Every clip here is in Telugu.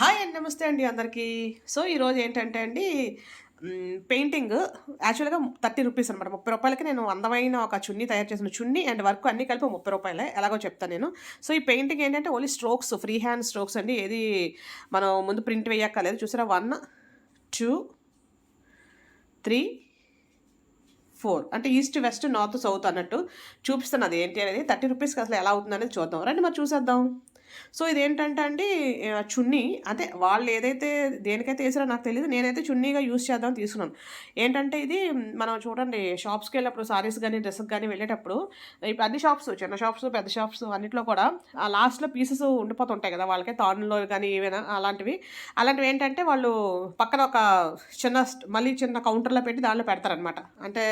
హాయ్ అండి నమస్తే అండి అందరికీ. సో ఈరోజు ఏంటంటే అండి పెయింటింగ్ యాక్చువల్గా థర్టీ రూపీస్ అనమాట ముప్పై రూపాయలకి నేను అందమైన ఒక చున్నీ తయారు చేసిన చున్నీ అండ్ వర్క్ అన్ని కలిపి ముప్పై రూపాయలే. ఎలాగో చెప్తాను నేను. సో ఈ పెయింటింగ్ ఏంటంటే only strokes free hand strokes అండి. ఏది మనం ముందు ప్రింట్ వేయక్కర్లేదు. చూసారా? One two three four. అంటే ఈస్ట్ వెస్ట్ నార్త్ సౌత్ అన్నట్టు చూపిస్తాను అది ఏంటి అనేది. థర్టీ రూపీస్కి అసలు ఎలా అవుతుంది అనేది చూద్దాం. రండి మరి చూసేద్దాం. సో ఇది ఏంటంటే అండి చున్నీ అంటే వాళ్ళు ఏదైతే దేనికైతే వేసారో నాకు తెలియదు నేనైతే చున్నీగా యూస్ చేద్దాం తీసుకున్నాను. ఏంటంటే ఇది మనం చూడండి షాప్స్కి వెళ్ళినప్పుడు సారీస్ కానీ డ్రెస్కి కానీ వెళ్ళేటప్పుడు ఇప్పుడు అన్ని షాప్స్ చిన్న షాప్స్ పెద్ద షాప్స్ అన్నిట్లో కూడా ఆ లాస్ట్లో పీసెస్ ఉండిపోతుంటాయి కదా వాళ్ళకి తాడులో కానీ ఏవైనా అలాంటివి. అలాంటివి ఏంటంటే వాళ్ళు పక్కన ఒక చిన్న మళ్ళీ చిన్న కౌంటర్లో పెట్టి దానిలో పెడతారనమాట అంటే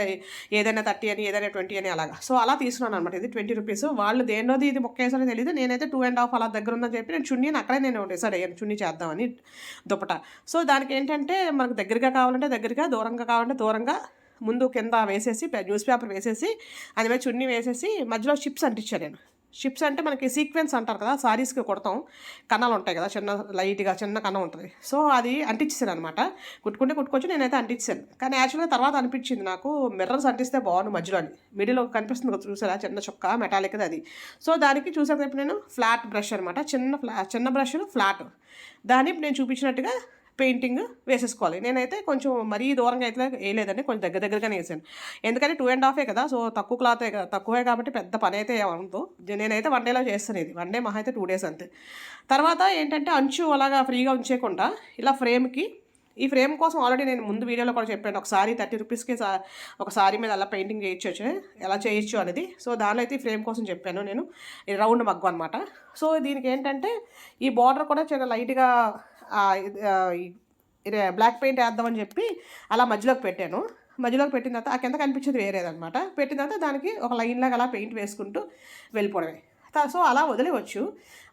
ఏదైనా థర్టీ అని ఏదైనా ట్వంటీ అని అలాగా. సో అలా తీసుకున్నాను అనమాట ఇది ట్వంటీ రూపీస్. వాళ్ళు దేనిలోది ఇది మొక్క వేసారో తెలియదు నేనైతే టూ అండ్ హాఫ్ అలా దగ్గర ఉందని చెప్పి నేను చున్నీని అక్కడే నేను డిసైడ్ అయ్యాను చున్నీ చేద్దామని దుప్పట. సో దానికి ఏంటంటే మనకు దగ్గరగా కావాలంటే దగ్గరగా దూరంగా కావాలంటే దూరంగా ముందు కింద వేసేసి న్యూస్ పేపర్ వేసేసి అది మీద చున్నీ వేసేసి మధ్యలో చిప్స్ అంటించాను నేను. షిప్స్ అంటే మనకి సీక్వెన్స్ అంటారు కదా సారీస్కి కుడతాం. కన్నాలు ఉంటాయి కదా చిన్న లైట్గా చిన్న కన్నం ఉంటుంది. సో అది అంటించేసాను అనమాట కుట్టుకుంటే కుట్టుకోవచ్చు నేనైతే అంటించాను కానీ యాక్చువల్గా తర్వాత అనిపించింది నాకు మిర్రర్స్ అంటిస్తే బాగుంది మధ్యలో అని. మిడిలో కనిపిస్తుంది కదా చూసారా చిన్న చొక్క మెటాలిక్ అది. సో దానికి చూసేటప్పుడు నేను ఫ్లాట్ బ్రష్ అనమాట చిన్న ఫ్లా చిన్న బ్రష్ ఫ్లాట్. దాన్ని నేను చూపించినట్టుగా పెయింటింగ్ వేసేసుకోవాలి. నేనైతే కొంచెం మరీ దూరంగా అయితే వేయలేదండి. కొంచెం దగ్గర దగ్గరగానే వేసాను. ఎందుకంటే టూ అండ్ హాఫే కదా సో తక్కువ క్లాతే కదా తక్కువే కాబట్టి పెద్ద పని అయితే ఏమవుతుందో నేనైతే వన్ డేలో చేస్తాను ఇది. వన్ డే మహా అయితే టూ డేస్ అంతే. తర్వాత ఏంటంటే అంచు అలాగా ఫ్రీగా ఉంచేయకుండా ఇలా ఫ్రేమ్కి ఈ ఫ్రేమ్ కోసం ఆల్రెడీ నేను ముందు వీడియోలో కూడా చెప్పాను. ఒకసారి థర్టీ రూపీస్కి సా- ఒక సారీ మీద అలా పెయింటింగ్ చేయొచ్చు ఎలా చేయొచ్చు అనేది. సో దానిలో అయితే ఈ ఫ్రేమ్ కోసం చెప్పాను నేను. రౌండ్ మగ్గు అనమాట సో దీనికి ఏంటంటే ఈ బార్డర్ కూడా చాలా లైట్గా బ్లాక్ పెయింట్ వేద్దామని చెప్పి అలా మధ్యలోకి పెట్టాను. మధ్యలోకి పెట్టిన తర్వాత ఆ కింద కనిపించేది వేరేదనమాట పెట్టిన తర్వాత దానికి ఒక లైన్ లాగా అలా పెయింట్ వేసుకుంటూ వెళ్ళిపోవడమే. సో అలా వదిలేవచ్చు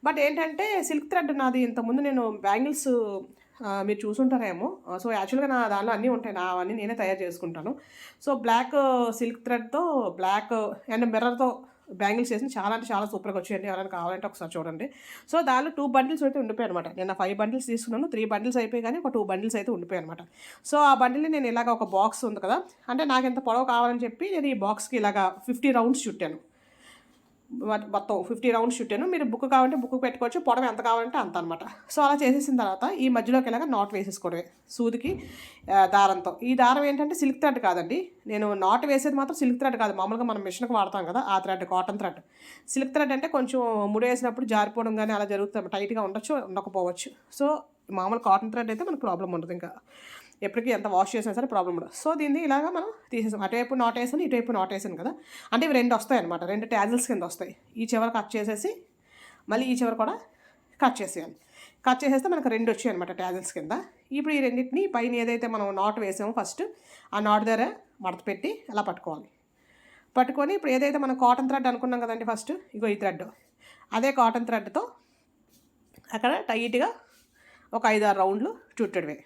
బట్ ఏంటంటే సిల్క్ థ్రెడ్ నాది ఇంతకుముందు నేను బ్యాంగిల్స్ మీరు చూసుంటారేమో. సో యాక్చువల్గా నా దానిలో అన్నీ ఉంటాయి. నా అవన్నీ నేనే తయారు చేసుకుంటాను. సో బ్లాక్ సిల్క్ థ్రెడ్తో బ్లాక్ అండ్ మిర్రర్తో బ్యాంగిల్స్ చేసి చాలా అంటే చాలా సూపర్గా వచ్చాయండి. ఎవరైనా కావాలంటే ఒకసారి చూడండి. సో దానిలో టూ బండిల్స్ అయితే ఉండిపోయాయి అనమాట నేను ఫైవ్ బండిల్స్ తీసుకున్నాను. త్రీ బండిల్స్ అయిపోయి కానీ ఒక టూ బండిల్స్ అయితే ఉండిపోయాయి అనమాట సో ఆ బండిల్ని నేను ఇలాగ ఒక బాక్స్ ఉంది కదా అంటే నాకు ఎంత పొడవు కావాలని చెప్పి నేను ఈ బాక్స్కి ఇలాగ ఫిఫ్టీ రౌండ్స్ చుట్టాను. మొత్తం ఫిఫ్టీ రౌండ్స్ చుట్టాను మీరు బుక్ కావాలంటే బుక్ పెట్టుకోవచ్చు. పొడవ ఎంత కావాలంటే అంత అనమాట సో అలా చేసేసిన తర్వాత ఈ మధ్యలోకి ఇలాగ నాట్ వేసేసుకోవడమే. సూదికి దారంతో. ఈ దారం ఏంటంటే సిల్క్ థ్రెడ్ కాదండి. నేను నాట్ వేసేది మాత్రం సిల్క్ థ్రెడ్ కాదు. మామూలుగా మనం మిషన్కి వాడతాం కదా ఆ thread cotton thread silk thread అంటే కొంచెం ముడి వేసినప్పుడు జారిపోవడం కానీ అలా జరుగుతుంది టైట్గా ఉండొచ్చు ఉండకపోవచ్చు. సో మామూలు కాటన్ థ్రెడ్ అయితే మనకు ప్రాబ్లం ఉండదు ఇంకా. ఎప్పటికీ ఎంత వాష్ చేసినా సరే ప్రాబ్లం ఉండదు. సో దీన్ని ఇలాగా మనం తీసేసాం. అటువైపు నాట్ వేసాను ఇటువైపు నాట్ వేసాను కదా. అంటే ఇవి రెండు వస్తాయి అనమాట రెండు ట్యాజిల్స్ కింద వస్తాయి. ఈ చివర కట్ చేసేసి మళ్ళీ ఈ చివర కూడా కట్ చేసేయాలి. కట్ చేసేస్తే మనకు రెండు వచ్చాయి అనమాట ట్యాజిల్స్ కింద. ఇప్పుడు ఈ రెండింటిని పైన ఏదైతే మనం నాట్ వేసామో ఫస్ట్ ఆ నాట్ దగ్గర మడత పెట్టి అలా పట్టుకోవాలి. పట్టుకొని ఇప్పుడు ఏదైతే మనం కాటన్ థ్రెడ్ అనుకున్నాం కదండి ఫస్ట్ ఇగో ఈ థ్రెడ్. అదే కాటన్ థ్రెడ్తో అక్కడ టైట్గా ఒక ఐదు ఆరు రౌండ్లు చుట్టడమే.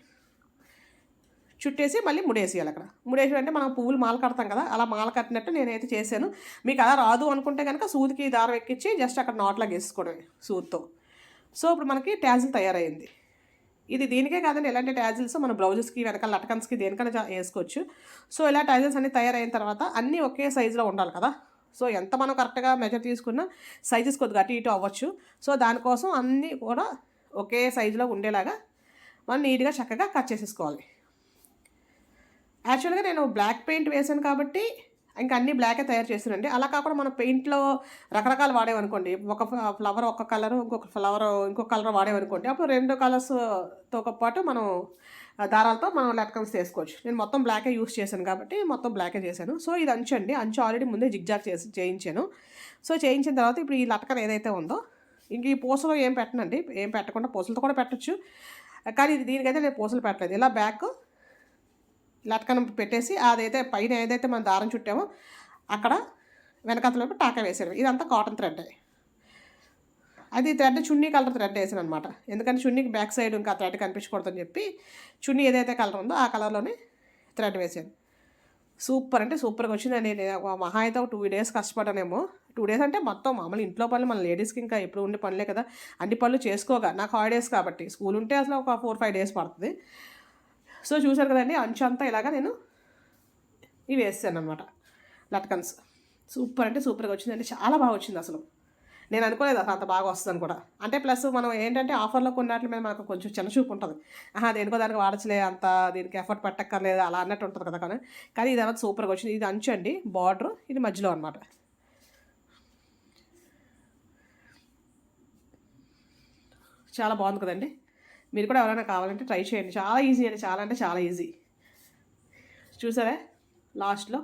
చుట్టేసి మళ్ళీ ముడేసేయాలి అక్కడ. ముడేసి అంటే మనం పువ్వులు మాల కడతాం కదా అలా మాల కట్టినట్టు నేనైతే చేశాను. మీకు అలా రాదు అనుకుంటే కనుక సూదికి దారం ఎక్కించి జస్ట్ అక్కడ నాట్లాగా వేసుకోవడమే సూదితో. సో ఇప్పుడు మనకి ట్యాజిల్ తయారైంది. ఇది దీనికే కాదండి ఎలాంటి ట్యాజిల్స్? మన బ్లౌజెస్కి వెనకాల లటకన్స్కి దేనికైనా వేసుకోవచ్చు. సో ఇలా ట్యాజిల్స్ అన్నీ తయారైన తర్వాత అన్నీ ఒకే సైజులో ఉండాలి కదా. సో ఎంత మనం కరెక్ట్గా మెజర్ తీసుకున్నా సైజెస్ కొద్దిగా అటు ఇటు అవ్వచ్చు. సో దానికోసం అన్నీ కూడా ఒకే సైజులో ఉండేలాగా మనం నీట్గా చక్కగా కట్ చేసేసుకోవాలి. యాక్చువల్గా నేను బ్లాక్ పెయింట్ వేసాను కాబట్టి ఇంకా అన్ని బ్లాకే తయారు చేసానండి అలా కాకుండా మనం పెయింట్లో రకరకాలు వాడేవనుకోండి. ఒక ఫ్లవర్ ఒక కలర్ ఇంకొక ఫ్లవర్ ఇంకొక కలర్ వాడేవనుకోండి. అప్పుడు రెండు కలర్స్తో పాటు మనం దారాలతో మనం లెట్కన్స్ చేసుకోవచ్చు. నేను మొత్తం బ్లాకే యూస్ చేశాను కాబట్టి మొత్తం బ్లాకే చేశాను. సో ఇది అంచు అండి. అంచు ఆల్రెడీ ముందే జిగ్జాగ్ చేసి చేయించాను. సో చేయించిన తర్వాత ఇప్పుడు ఈ లటకర్ ఏదైతే ఉందో ఇంక ఈ పూసలు ఏం పెట్టనండి? ఏం పెట్టకుండా పూసలతో కూడా పెట్టచ్చు. కానీ ఇది దీనికైతే నేను పూసలు పెట్టలేదు. ఇలా బ్యాక్ లట్కనం పెట్టేసి అదైతే పైన ఏదైతే మనం దారం చుట్టామో అక్కడ వెనకతలోపు టాకా వేసాడు ఇదంతా కాటన్ థ్రెడ్. అది థ్రెడ్ చున్నీ కలర్ థ్రెడ్ వేసాను అనమాట ఎందుకంటే చున్నీకి బ్యాక్ సైడ్ ఇంకా థ్రెడ్ కనిపించకూడదని చెప్పి చున్నీ ఏదైతే కలర్ ఉందో ఆ కలర్లోనే థ్రెడ్ వేసాను సూపర్ అంటే సూపర్గా వచ్చింది నేను మహా అయితే ఒక టూ డేస్ కష్టపడ్డానేమో. టూ డేస్ అంటే మొత్తం మామూలు ఇంట్లో పనులు మన లేడీస్కి ఇంకా ఎప్పుడు ఉండే పనులే కదా. అన్ని పనులు చేసుకోగా. నాకు హాలిడేస్ కాబట్టి. స్కూల్ ఉంటే అసలు ఒక ఫోర్ ఫైవ్ డేస్ పడుతుంది. సో చూశారు కదండి? అంచు అంతా ఇలాగా నేను ఇవి వేస్తాను అనమాట లట్కన్స్. సూపర్ అంటే సూపర్గా వచ్చిందండి. చాలా బాగా వచ్చింది అసలు. నేను అనుకోలేదు అసలు అంత బాగా వస్తుందని కూడా. అంటే ప్లస్ మనం ఏంటంటే ఆఫర్లో కొన్నట్ల మీద మనకు కొంచెం చిన్న చూపు ఉంటుంది. ఆహా దేనికో దానికి వాడచ్చలే అంత దీనికి ఎఫర్ట్ పెట్టక్కర్లేదు అలా అన్నట్టు ఉంటుంది కదా కానీ. కానీ ఇది అనేది సూపర్గా వచ్చింది. ఇది అంచు అండి. బార్డర్ ఇది మధ్యలో అనమాట చాలా బాగుంది కదండి. మీరు కూడా ఎవరైనా కావాలంటే ట్రై చేయండి. చాలా ఈజీ అండి. చాలా అంటే చాలా ఈజీ చూసారా? లాస్ట్లో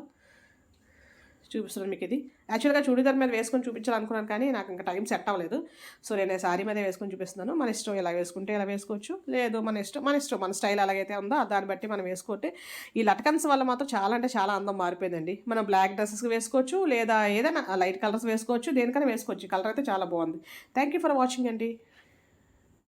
చూపిస్తున్నాను మీకు ఇది. యాక్చువల్గా చూడీదార్ మీద వేసుకొని చూపించాలనుకున్నాను కానీ నాకు ఇంకా టైం సెట్ అవ్వలేదు. సో నేను శారీ మీద వేసుకొని చూపిస్తున్నాను. మన ఇష్టం ఇలా వేసుకుంటే ఇలా వేసుకోవచ్చు. లేదు మన ఇష్టం మన ఇష్టం మన స్టైల్ ఎలాగైతే ఉందో దాన్ని బట్టి మనం వేసుకుంటే ఈ లటకన్స్ వల్ల మాత్రం చాలా అంటే చాలా అందం మారిపోయిందండి. మనం బ్లాక్ డ్రెస్సెస్ వేసుకోవచ్చు లేదా ఏదైనా లైట్ కలర్స్ వేసుకోవచ్చు దేనికైనా వేసుకోవచ్చు. కలర్ అయితే చాలా బాగుంది. థ్యాంక్ యూ ఫర్ వాచింగ్ అండి.